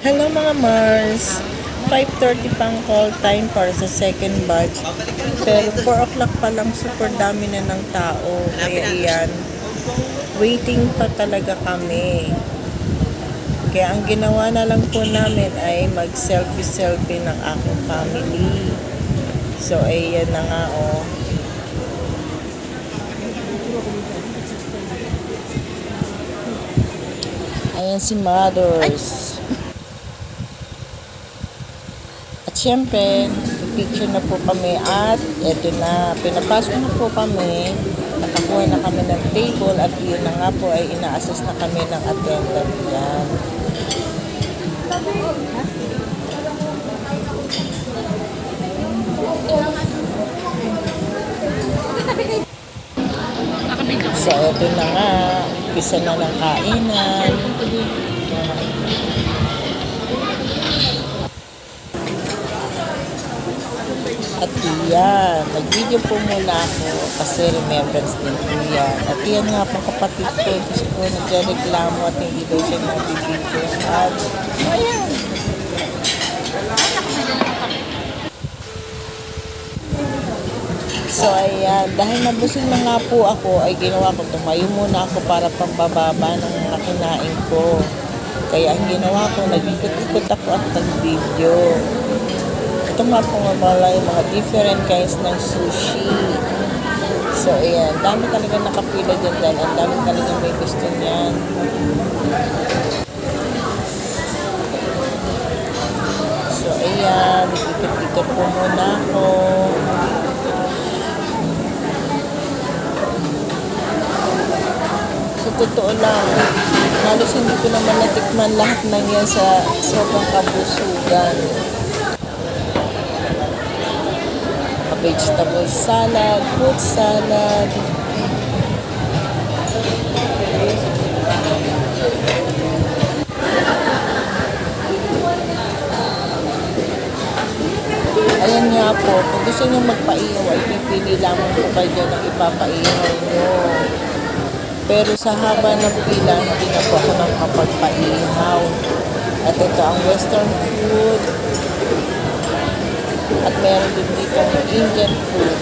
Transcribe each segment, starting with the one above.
Hello mga Mars! 5.30 pang call time para sa second batch. Pero 4 o'clock pa lang super dami na ng tao. Kaya iyan, waiting pa talaga kami. Kaya ang ginawa na lang po namin ay mag-selfie-selfie ng aking family. So, ayan na nga oh. Ayan si Mothers. At syempre, picture na po kami at eto na, pinapasok na po kami. Nakakuha na kami ng table at yun na nga po ay ina-assess na kami ng attendant yan. So, eto na nga, umpisa na ng kainan. At yan, nag-video po muna ako kasi remembrance din po yan. At yan nga po kapatid ko, kasi po nagreklamo at hindi daw siya nag-video. At, ayan. So ayan, dahil nabusog na nga po ako, ay ginawa ko, tumayo muna ako para pambababa ng mga kinain ko. Kaya ang ginawa ko, nag-ikot-ikot ako at nag-video. Ito nga po nga pala yung mga different kinds ng sushi. So ayan, dami talaga nakapila dyan dahil ang dami talaga may gusto niyan. So ayan, ikot-ikot po muna ako. Sa totoo lang, halos hindi ko naman natikman lahat ng yan sa sobrang kabusugan. Vegetable salad, fruit salad, Ayan nga po, kung gusto nyo magpaihaw, ay pipili lamang po kayo ng ipapaihaw nyo. Pero sa haba ng pila, hindi na po ako nang kapagpaihaw. At ito ang western food. At meron din dito ang Indian food.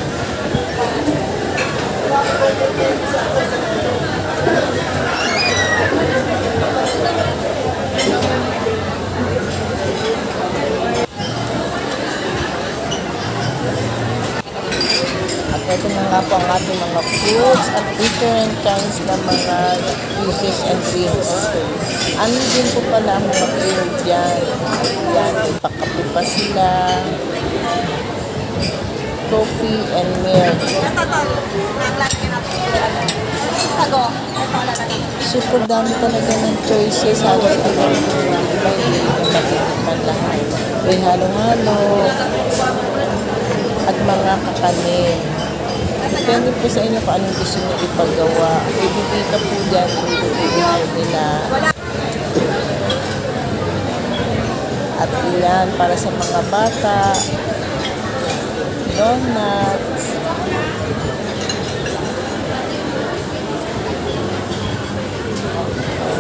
Nga po ang ating mga foods at different kinds ng mga juices and drinks. Ano din po pala ang mga beer dyan. Yan, ipakape pa sila. Coffee and milk. Super dami talaga ng choices. Halos talaga yung iba hindi ko matitikman lahat. May halo-halo at mga kakanin. Depende po sa inyo kung anong gusto nyo ipagawa. Ibibita po dyan kung ibibigay nila. At ilan para sa mga bata. Donuts.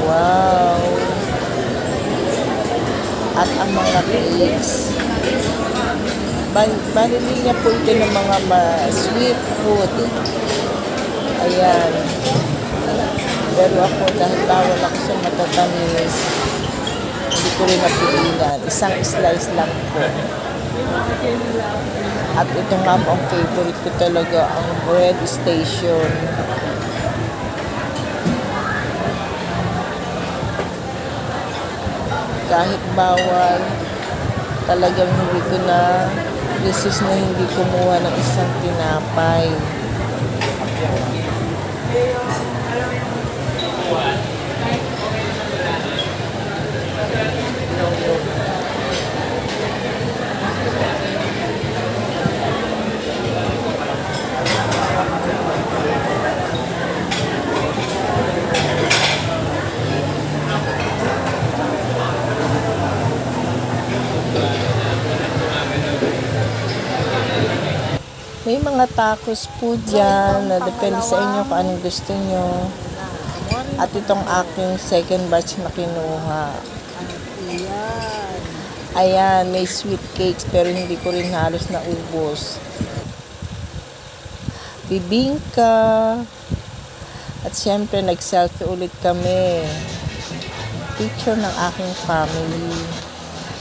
Wow! At ang mga cakes. Banili niya po ito ng mga sweet food. Ayan. Pero ako, dahil bawal ako sa matatamis, hindi ko rin napigilan. Isang slice lang po. At ito nga po ang favorite ko talaga, ang bread station. Kahit bawal, talagang hindi ko na resist na hindi kumuha ng isang tinapay. May mga tacos po dyan na depende sa inyo kung anong gusto nyo. At itong aking second batch na kinuha. Ayan, may sweet cakes pero hindi ko rin halos naubos. Bibingka. At syempre, nag-selfie ulit kami. Picture ng aking family.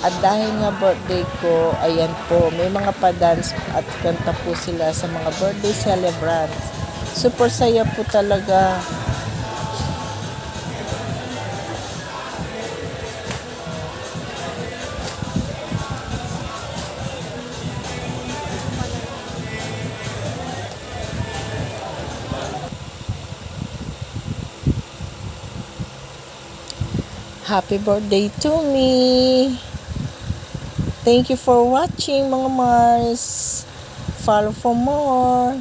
At dahil nga birthday ko, ayan po, may mga pa-dance at kanta po sila sa mga birthday celebrants. Super saya po talaga. Happy birthday to me! Thank you for watching mga Mars. Follow for more.